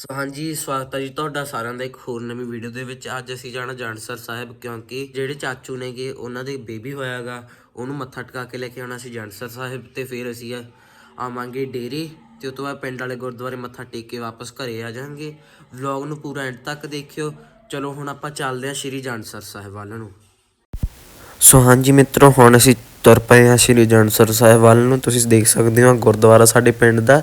ਸੋ ਹਾਂਜੀ, ਸਵਾਗਤ ਹੈ ਜੀ ਤੁਹਾਡਾ ਸਾਰਿਆਂ ਦਾ ਇੱਕ ਹੋਰ ਨਵੀਂ ਵੀਡੀਓ ਦੇ ਵਿੱਚ। ਅੱਜ ਅਸੀਂ ਜਾਣਾ ਜਾਣਸਰ ਸਾਹਿਬ, ਕਿਉਂਕਿ ਜਿਹੜੇ ਚਾਚੂ ਨੇਗੇ, ਉਹਨਾਂ ਦੇ ਬੇਬੀ ਹੋਇਆਗਾ, ਉਹਨੂੰ ਮੱਥਾ ਟਿਕਾ ਕੇ ਲੈ ਕੇ ਆਉਣਾ ਸੀ ਜਾਣਸਰ ਸਾਹਿਬ ਤੇ ਫਿਰ ਅਸੀਂ ਆਵਾਂਗੇ ਡੇਰੇ ਤੇ ਉਸ ਤੋਂ ਬਾਅਦ ਪਿੰਡ ਵਾਲੇ ਗੁਰਦੁਆਰੇ ਮੱਥਾ ਟੇਕ ਕੇ ਵਾਪਸ ਘਰੇ ਆ ਜਾਾਂਗੇ ਵਲੌਗ ਨੂੰ ਪੂਰਾ ਐਂਡ ਤੱਕ ਦੇਖਿਓ। ਚਲੋ, ਹੁਣ ਆਪਾਂ ਚੱਲਦੇ ਹਾਂ ਸ਼੍ਰੀ ਜਾਣਸਰ ਸਾਹਿਬ ਵੱਲ ਨੂੰ। ਸੋ ਹਾਂਜੀ ਮਿੱਤਰੋ, ਹੁਣ ਅਸੀਂ ਤੁਰ ਪਏ ਹਾਂ ਸ਼੍ਰੀ ਜੰਡਸਰ ਸਾਹਿਬ ਵੱਲ ਨੂੰ। ਤੁਸੀਂ ਦੇਖ ਸਕਦੇ ਹੋ ਗੁਰਦੁਆਰਾ ਸਾਡੇ ਪਿੰਡ ਦਾ।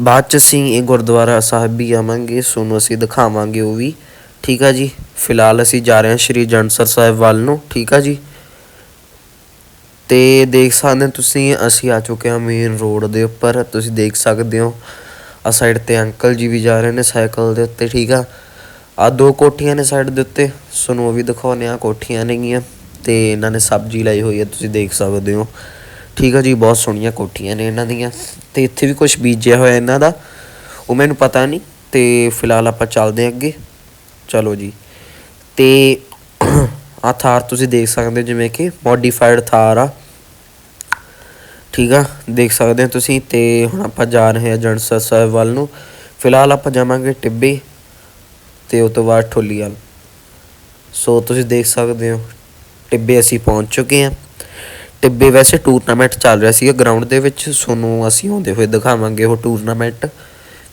ਬਾਅਦ ਚ ਅਸੀਂ ਇਹ ਗੁਰਦੁਆਰਾ ਸਾਹਿਬ ਵੀ ਆਵਾਂਗੇ, ਸੋਨੂੰ ਅਸੀਂ ਦਿਖਾਵਾਂਗੇ ਉਹ ਵੀ। ਠੀਕ ਆ ਜੀ? ਫਿਲਹਾਲ ਅਸੀਂ ਜਾ ਰਹੇ ਹਾਂ ਸ਼੍ਰੀ ਜਾਣਸਰ ਸਾਹਿਬ ਵੱਲ ਨੂੰ, ਠੀਕ ਆ ਜੀ? ਤੇ ਦੇਖ ਸਕਦੇ ਹੋ ਤੁਸੀਂ, ਅਸੀਂ ਆ ਚੁੱਕੇ ਹਾਂ ਮੇਨ ਰੋਡ ਦੇ ਉੱਪਰ, ਤੁਸੀਂ ਦੇਖ ਸਕਦੇ ਹੋ। ਆ ਸਾਈਡ ਤੇ ਅੰਕਲ ਜੀ ਵੀ ਜਾ ਰਹੇ ਨੇ ਸਾਈਕਲ ਦੇ ਉੱਤੇ, ਠੀਕ ਆ? ਆ ਦੋ ਕੋਠੀਆਂ ਨੇ ਸਾਈਡ ਦੇ ਉੱਤੇ ਤੁਹਾਨੂੰ ਉਹ ਵੀ ਦਿਖਾਉਂਦੇ ਆ ਕੋਠੀਆਂ ਨੇਗੀਆਂ। ਤੇ ਇਹਨਾਂ ਨੇ ਸਬਜ਼ੀ ਲਾਈ ਹੋਈ ਹੈ, ਤੁਸੀਂ ਦੇਖ ਸਕਦੇ ਹੋ। ਠੀਕ ਆ ਜੀ, ਬਹੁਤ ਸੋਹਣੀਆਂ ਕੋਠੀਆਂ ਨੇ ਇਹਨਾਂ ਦੀਆਂ। ਤੇ ਇੱਥੇ ਵੀ ਕੁਝ ਬੀਜਿਆ ਹੋਇਆ ਇਹਨਾਂ ਦਾ। ਉਹ ਮੈਨੂੰ ਪਤਾ ਨਹੀਂ, ਤੇ ਫਿਲਹਾਲ ਆਪਾਂ ਚੱਲਦੇ ਹਾਂ ਅੱਗੇ। ਚਲੋ ਜੀ। ਤੇ ਆ ਥਾਰ ਤੁਸੀਂ ਦੇਖ ਸਕਦੇ ਹੋ, ਜਿਵੇਂ ਕਿ ਮੋਡੀਫਾਈਡ ਥਾਰ ਆ। ਠੀਕ ਆ, ਦੇਖ ਸਕਦੇ ਹੋ ਤੁਸੀਂ। ਤੇ ਹੁਣ ਆਪਾਂ ਜਾ ਰਹੇ ਹਾਂ ਜਣਸਰ ਸਾਹਿਬ ਵੱਲ ਨੂੰ। ਫਿਲਹਾਲ ਆਪਾਂ ਜਾਵਾਂਗੇ ਟਿੱਬੇ ਤੇ ਉਸ ਤੋਂ ਬਾਅਦ ਠੋਲੀਵਾਲ ਸੋ ਤੁਸੀਂ ਦੇਖ ਸਕਦੇ ਹੋ, ਟਿੱਬੇ ਅਸੀਂ ਪਹੁੰਚ ਚੁੱਕੇ ਹਾਂ। ਟਿੱਬੇ ਵੈਸੇ ਟੂਰਨਾਮੈਂਟ ਚੱਲ ਰਿਹਾ ਸੀਗਾ ਗਰਾਊਂਡ ਦੇ ਵਿੱਚ ਤੁਹਾਨੂੰ ਅਸੀਂ ਆਉਂਦੇ ਹੋਏ ਦਿਖਾਵਾਂਗੇ ਉਹ ਟੂਰਨਾਮੈਂਟ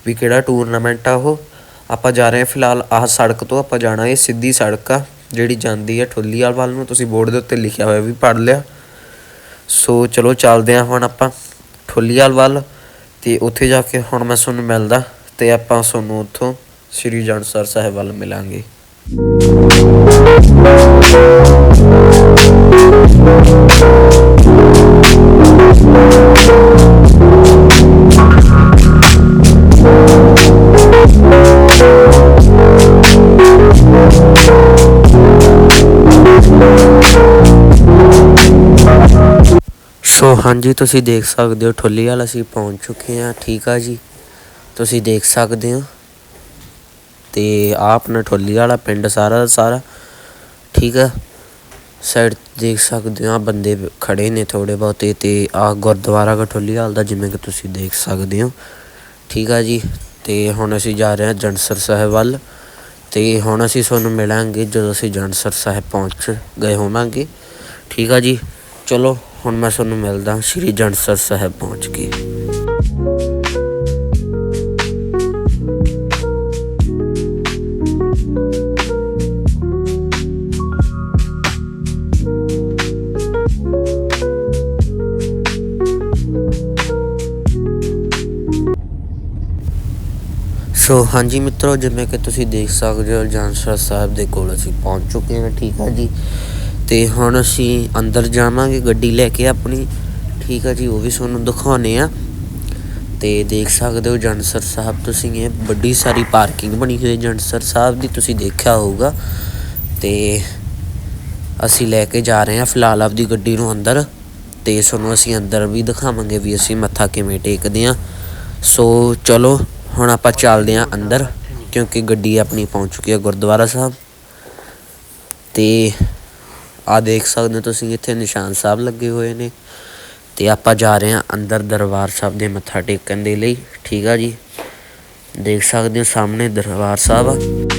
ਵੀ ਕਿਹੜਾ ਟੂਰਨਾਮੈਂਟ ਆ ਉਹ। ਆਪਾਂ ਜਾ ਰਹੇ ਹਾਂ ਫਿਲਹਾਲ ਆਹ ਸੜਕ ਤੋਂ ਆਪਾਂ ਜਾਣਾ, ਇਹ ਸਿੱਧੀ ਸੜਕ ਆ, ਜਿਹੜੀ ਜਾਂਦੀ ਹੈ ਠੁੱਲੀਵਾਲ ਵੱਲ ਨੂੰ, ਤੁਸੀਂ ਬੋਰਡ ਦੇ ਉੱਤੇ ਲਿਖਿਆ ਹੋਇਆ ਵੀ ਪੜ੍ਹ ਲਿਆ। ਸੋ ਚਲੋ ਚੱਲਦੇ ਹਾਂ ਹੁਣ ਆਪਾਂ ਠੁੱਲੀਵਾਲ ਵੱਲ ਤੇ ਉੱਥੇ ਜਾ ਕੇ ਹੁਣ ਮੈਂ ਤੁਹਾਨੂੰ ਮਿਲਦਾ ਤੇ ਆਪਾਂ ਤੁਹਾਨੂੰ ਉੱਥੋਂ ਸ੍ਰੀ ਜਾਣਸਰ ਸਾਹਿਬ ਵੱਲ ਮਿਲਾਂਗੇ। ਸੋ ਹਾਂਜੀ, ਤੁਸੀਂ ਦੇਖ ਸਕਦੇ ਹੋ ਠੁੱਲੀਵਾਲ ਅਸੀਂ ਪਹੁੰਚ ਚੁੱਕੇ ਹਾਂ, ਠੀਕ ਆ ਜੀ? ਤੁਸੀਂ ਦੇਖ ਸਕਦੇ ਹੋ? ਤੇ ਆਪਣਾ ਠੁੱਲੀ ਵਾਲਾ ਪਿੰਡ ਸਾਰਾ ਸਾਰਾ, ਠੀਕ ਆ? ਸਾਈਡ ਦੇਖ ਸਕਦੇ ਹੋ ਆ ਬੰਦੇ ਖੜੇ ਨੇ ਥੋੜੇ ਬਹੁਤੇ ਤੇ ਆ ਗੁਰਦੁਆਰਾ ਕਠੋਲੀਵਾਲ ਦਾ, ਜਿਵੇਂ ਕਿ ਤੁਸੀਂ ਦੇਖ ਸਕਦੇ ਹੋ, ਠੀਕ ਆ ਜੀ? ਤੇ ਹੁਣ ਅਸੀਂ ਜਾ ਰਹੇ ਹਾਂ ਜੰਡਸਰ ਸਾਹਿਬ ਵੱਲ, ਤੇ ਹੁਣ ਅਸੀਂ ਤੁਹਾਨੂੰ ਮਿਲਾਂਗੇ ਜਦੋਂ ਅਸੀਂ ਜੰਡਸਰ ਸਾਹਿਬ ਪਹੁੰਚ ਗਏ ਹੋਵਾਂਗੇ, ਠੀਕ ਆ ਜੀ? ਚਲੋ ਹੁਣ ਮੈਂ ਤੁਹਾਨੂੰ ਮਿਲਦਾ ਸ਼੍ਰੀ ਜੰਡਸਰ ਸਾਹਿਬ ਪਹੁੰਚ ਕੇ। ਸੋ ਹਾਂਜੀ ਮਿੱਤਰੋ, ਜਿਵੇਂ ਕਿ ਤੁਸੀਂ ਦੇਖ ਸਕਦੇ ਹੋ ਜਾਨਸਰ ਸਾਹਿਬ ਦੇ ਕੋਲ ਅਸੀਂ ਪਹੁੰਚ ਚੁੱਕੇ ਹਾਂ। ਠੀਕ ਹੈ ਜੀ। ਤੇ ਹੁਣ ਅਸੀਂ ਅੰਦਰ ਜਾਵਾਂਗੇ, ਗੱਡੀ ਲੈ ਕੇ ਆਪਣੀ। ਠੀਕ ਆ ਜੀ, ਉਹ ਵੀ ਤੁਹਾਨੂੰ ਦਿਖਾਉਨੇ ਆ। ਤੇ ਦੇਖ ਸਕਦੇ ਹੋ ਜੰਡਸਰ ਸਾਹਿਬ, ਤੁਸੀਂ ਇਹ ਵੱਡੀ ਸਾਰੀ ਪਾਰਕਿੰਗ ਬਣੀ ਹੋਈ ਹੈ। ਜੰਡਸਰ ਸਾਹਿਬ ਦੀ ਤੁਸੀਂ ਦੇਖਿਆ ਹੋਊਗਾ। ਤੇ ਅਸੀਂ ਲੈ ਕੇ ਜਾ ਰਹੇ ਹਾਂ ਫਿਲਹਾਲ ਆਪਦੀ ਗੱਡੀ ਨੂੰ ਅੰਦਰ। ਤੇ ਤੁਹਾਨੂੰ ਅਸੀਂ ਅੰਦਰ ਵੀ ਦਿਖਾਵਾਂਗੇ ਵੀ ਅਸੀਂ ਮੱਥਾ ਕਿਵੇਂ ਟੇਕਦੇ ਹਾਂ। ਸੋ ਚਲੋ, ਹੁਣ ਆਪਾਂ ਚੱਲਦੇ ਹਾਂ ਅੰਦਰ, ਕਿਉਂਕਿ ਗੱਡੀ ਆਪਣੀ ਪਹੁੰਚ ਚੁੱਕੀ ਹੈ ਗੁਰਦੁਆਰਾ ਸਾਹਿਬ। ਤੇ ਆ ਦੇਖ ਸਕਦੇ ਹੋ ਤੁਸੀਂ, ਇੱਥੇ ਨਿਸ਼ਾਨ ਸਾਹਿਬ ਲੱਗੇ ਹੋਏ ਨੇ ਤੇ ਆਪਾਂ ਜਾ ਰਹੇ ਹਾਂ ਅੰਦਰ ਦਰਬਾਰ ਸਾਹਿਬ ਦੇ ਮੱਥਾ ਟੇਕਣ ਦੇ ਲਈ। ਠੀਕ ਆ ਜੀ? ਦੇਖ ਸਕਦੇ ਹੋ ਸਾਹਮਣੇ ਦਰਬਾਰ ਸਾਹਿਬ ਆ।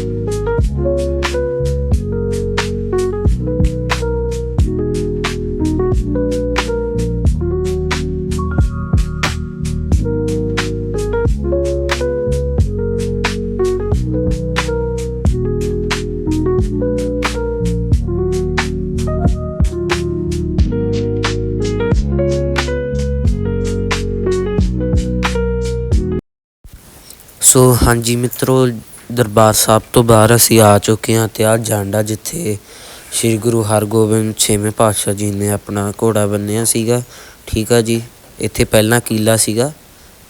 ਸੋ ਹਾਂਜੀ ਮਿੱਤਰੋ, ਦਰਬਾਰ ਸਾਹਿਬ ਤੋਂ ਬਾਹਰ ਅਸੀਂ ਆ ਚੁੱਕੇ ਹਾਂ ਤੇ ਆ ਜਾਂਡਾ ਜਿੱਥੇ ਸ੍ਰੀ ਗੁਰੂ ਹਰਗੋਬਿੰਦ ਛੇਵੇਂ ਪਾਤਸ਼ਾਹ ਜੀ ਨੇ ਆਪਣਾ ਘੋੜਾ ਬੰਨਿਆ ਸੀਗਾ। ਠੀਕ ਆ ਜੀ? ਇੱਥੇ ਪਹਿਲਾਂ ਕੀਲਾ ਸੀਗਾ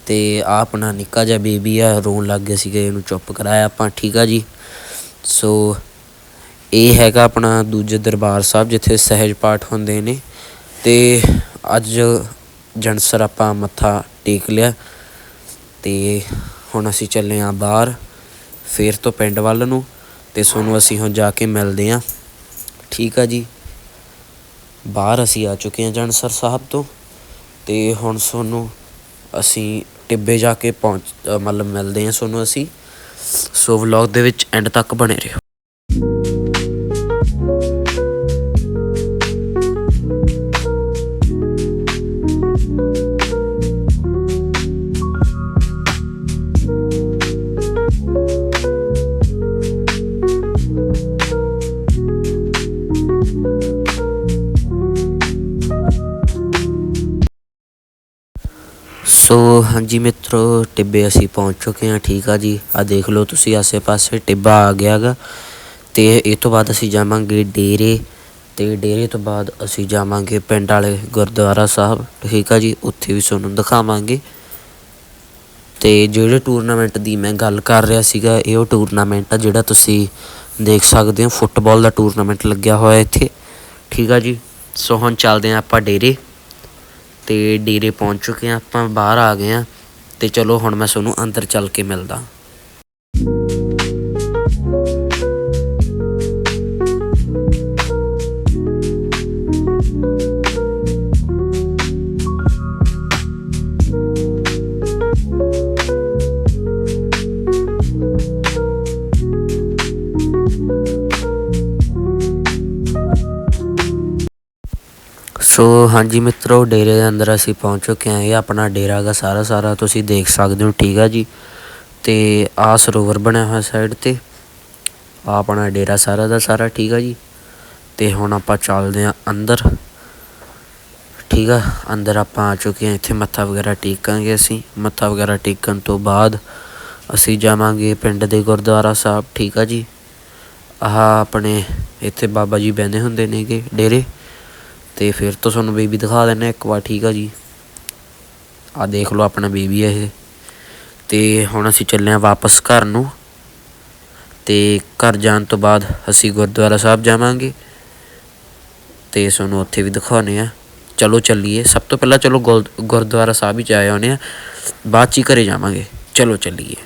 ਤੇ ਆ ਆਪਣਾ ਨਿੱਕਾ ਜਿਹਾ ਬੇਬੀ ਆ, ਰੋਣ ਲੱਗ ਗਿਆ ਸੀਗਾ, ਇਹਨੂੰ ਚੁੱਪ ਕਰਾਇਆ ਆਪਾਂ। ਠੀਕ ਆ ਜੀ? ਸੋ ਇਹ ਹੈਗਾ ਆਪਣਾ ਦੂਜੇ ਦਰਬਾਰ ਸਾਹਿਬ, ਜਿੱਥੇ ਸਹਿਜ ਪਾਠ ਹੁੰਦੇ ਨੇ। ਤੇ ਅੱਜ ਜਨਸਰ ਆਪਾਂ ਮੱਥਾ ਟੇਕ ਲਿਆ ਤੇ ਹੁਣ ਅਸੀਂ ਚੱਲੇ ਆਂ ਬਾਹਰ, ਫੇਰ ਤੋਂ ਪਿੰਡ ਵੱਲ ਨੂੰ ਤੇ ਤੁਹਾਨੂੰ ਅਸੀਂ ਹੁਣ ਜਾ ਕੇ ਮਿਲਦੇ ਆਂ। ਠੀਕ ਆ ਜੀ। ਬਾਹਰ ਅਸੀਂ ਆ ਚੁੱਕੇ ਹਾਂ ਜਨਸਰ ਸਾਹਿਬ ਤੋਂ ਤੇ ਹੁਣ ਤੁਹਾਨੂੰ ਅਸੀਂ ਟਿੱਬੇ ਜਾ ਕੇ ਪਹੁੰਚ ਮਤਲਬ ਮਿਲਦੇ ਹਾਂ ਤੁਹਾਨੂੰ ਅਸੀਂ। ਸੋ ਵਲੌਗ ਦੇ ਵਿੱਚ ਐਂਡ ਤੱਕ ਬਣੇ ਰਹੋ। ਸੋ ਹਾਂਜੀ ਮਿੱਤਰੋ, ਟਿੱਬੇ ਅਸੀਂ ਪਹੁੰਚ ਚੁੱਕੇ ਹਾਂ, ਠੀਕ ਆ ਜੀ। ਆ ਦੇਖ ਲਓ ਤੁਸੀਂ, ਆਸੇ-ਪਾਸੇ ਟਿੱਬਾ ਆ ਗਿਆ ਗਾ। ਤੇ ਇਹ ਤੋਂ ਬਾਅਦ ਅਸੀਂ ਜਾਵਾਂਗੇ ਡੇਰੇ। ਤੇ ਡੇਰੇ ਤੋਂ ਬਾਅਦ ਅਸੀਂ ਜਾਵਾਂਗੇ ਪਿੰਡ ਵਾਲੇ ਗੁਰਦੁਆਰਾ ਸਾਹਿਬ, ਠੀਕ ਆ ਜੀ। ਉੱਥੇ ਵੀ ਤੁਹਾਨੂੰ ਦਿਖਾਵਾਂਗੇ। ਤੇ ਜਿਹੜੇ ਟੂਰਨਾਮੈਂਟ ਦੀ ਮੈਂ ਗੱਲ ਕਰ ਰਿਹਾ ਸੀਗਾ, ਇਹ ਉਹ ਟੂਰਨਾਮੈਂਟ ਆ ਜਿਹੜਾ ਤੁਸੀਂ ਦੇਖ ਸਕਦੇ ਹੋ, ਫੁੱਟਬਾਲ ਦਾ ਟੂਰਨਾਮੈਂਟ ਲੱਗਿਆ ਹੋਇਆ ਇੱਥੇ, ਠੀਕ ਆ ਜੀ। ਸੋ ਹੁਣ ਚੱਲਦੇ ਹਾਂ ਆਪਾਂ ਡੇਰੇ। ਤੇ ਡੇਰੇ ਪਹੁੰਚ ਚੁੱਕੇ ਹਾਂ, ਆਪਾਂ ਬਾਹਰ ਆ ਗਏ ਹਾਂ ਤੇ ਚਲੋ ਹੁਣ ਮੈਂ ਤੁਹਾਨੂੰ ਅੰਦਰ ਚੱਲ ਕੇ ਮਿਲਦਾ। ਸੋ ਹਾਂਜੀ ਮਿੱਤਰੋ, ਡੇਰੇ ਦੇ ਅੰਦਰ ਅਸੀਂ ਪਹੁੰਚ ਚੁੱਕੇ ਹਾਂ। ਇਹ ਆਪਣਾ ਡੇਰਾ ਗਾ ਸਾਰਾ ਸਾਰਾ। ਤੁਸੀਂ ਦੇਖ ਸਕਦੇ ਹੋ, ਠੀਕ ਆ ਜੀ। ਤੇ ਆ ਸਰੋਵਰ ਬਣਿਆ ਹੋਇਆ ਸਾਈਡ ਤੇ। ਆ ਆਪਣਾ ਡੇਰਾ ਸਾਰਾ ਦਾ ਸਾਰਾ, ਠੀਕ ਆ ਜੀ। ਤੇ ਹੁਣ ਆਪਾਂ ਚੱਲਦੇ ਹਾਂ ਅੰਦਰ। ਠੀਕ ਆ, ਅੰਦਰ ਆਪਾਂ ਆ ਚੁੱਕੇ ਹਾਂ। ਇੱਥੇ ਮੱਥਾ ਵਗੈਰਾ ਟੇਕਾਂਗੇ ਅਸੀਂ। ਮੱਥਾ ਵਗੈਰਾ ਟੇਕਣ ਤੋਂ ਬਾਅਦ ਅਸੀਂ ਜਾਵਾਂਗੇ ਪਿੰਡ ਦੇ ਗੁਰਦੁਆਰਾ ਸਾਹਿਬ, ਠੀਕ ਆ ਜੀ। ਆਹ ਆਪਣੇ ਇੱਥੇ ਬਾਬਾ ਜੀ ਬਹਿੰਦੇ ਹੁੰਦੇ ਨੇਗੇ ਡੇਰੇ। ਤੇ ਫਿਰ ਤੋਂ ਤੁਹਾਨੂੰ ਬੇਬੀ ਦਿਖਾ ਦਿੰਦੇ ਹਾਂ ਇੱਕ ਵਾਰ, ਠੀਕ ਆ ਜੀ। ਆ ਦੇਖ ਲਓ ਆਪਣਾ ਬੇਬੀ ਹੈ ਇਹ। ਤੇ ਹੁਣ ਅਸੀਂ ਚੱਲੇ ਹਾਂ ਵਾਪਸ ਘਰ ਨੂੰ। ਤੇ ਘਰ ਜਾਣ ਤੋਂ ਬਾਅਦ ਅਸੀਂ ਗੁਰਦੁਆਰਾ ਸਾਹਿਬ ਜਾਵਾਂਗੇ। ਤੇ ਤੁਹਾਨੂੰ ਉੱਥੇ ਵੀ ਦਿਖਾਉਣੇ ਆ ਚਲੋ ਚੱਲੀਏ। ਸਭ ਤੋਂ ਪਹਿਲਾਂ ਚਲੋ ਗੁਰ- ਗੁਰਦੁਆਰਾ ਸਾਹਿਬ ਹੀ ਜਾ ਆਉਂਦੇ ਆ ਬਾਅਦ ਚ ਹੀ ਘਰੇ ਜਾਵਾਂਗੇ। ਚਲੋ ਚੱਲੀਏ।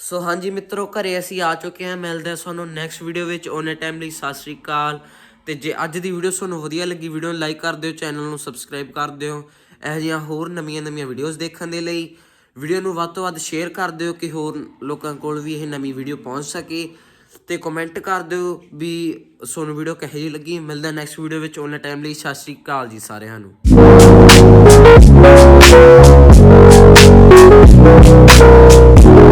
ਸੋ ਹਾਂਜੀ ਮਿੱਤਰੋ, ਘਰੇ ਅਸੀਂ ਆ ਚੁੱਕੇ ਹਾਂ। ਮਿਲਦੇ ਹਾਂ ਤੁਹਾਨੂੰ ਨੈਕਸਟ ਵੀਡੀਓ ਵਿੱਚ। ਓਨੇ ਟਾਈਮ ਲਈ ਸਤਿ ਸ੍ਰੀ ਅਕਾਲ। ਤੇ ਜੇ ਅੱਜ ਦੀ ਵੀਡੀਓ ਤੁਹਾਨੂੰ ਵਧੀਆ ਲੱਗੀ ਵੀਡੀਓ ਨੂੰ ਲਾਈਕ ਕਰ ਦਿਓ ਚੈਨਲ ਨੂੰ ਸਬਸਕ੍ਰਾਈਬ ਕਰ ਦਿਓ। ਇਹੋ ਜਿਹੀਆਂ ਹੋਰ ਨਵੀਆਂ ਨਵੀਆਂ ਵੀਡੀਓਜ਼ ਦੇਖਣ ਦੇ ਲਈ ਵੀਡੀਓ ਨੂੰ ਵੱਧ ਤੋਂ ਵੱਧ ਸ਼ੇਅਰ ਕਰ ਦਿਓ ਕਿ ਹੋਰ ਲੋਕਾਂ ਕੋਲ ਵੀ ਇਹ ਨਵੀਂ ਵੀਡੀਓ ਪਹੁੰਚ ਸਕੇ। ਤੇ ਕਮੈਂਟ ਕਰ ਦਿਓ ਵੀ ਤੁਹਾਨੂੰ ਵੀਡੀਓ ਕਿਹੋ ਜਿਹੀ ਲੱਗੀ। ਮਿਲਦਾ ਨੈਕਸਟ ਵੀਡੀਓ ਵਿੱਚ। ਉਹਨੇ ਟਾਈਮ ਲਈ ਸਤਿ ਸ੍ਰੀ ਅਕਾਲ ਜੀ ਸਾਰਿਆਂ ਨੂੰ।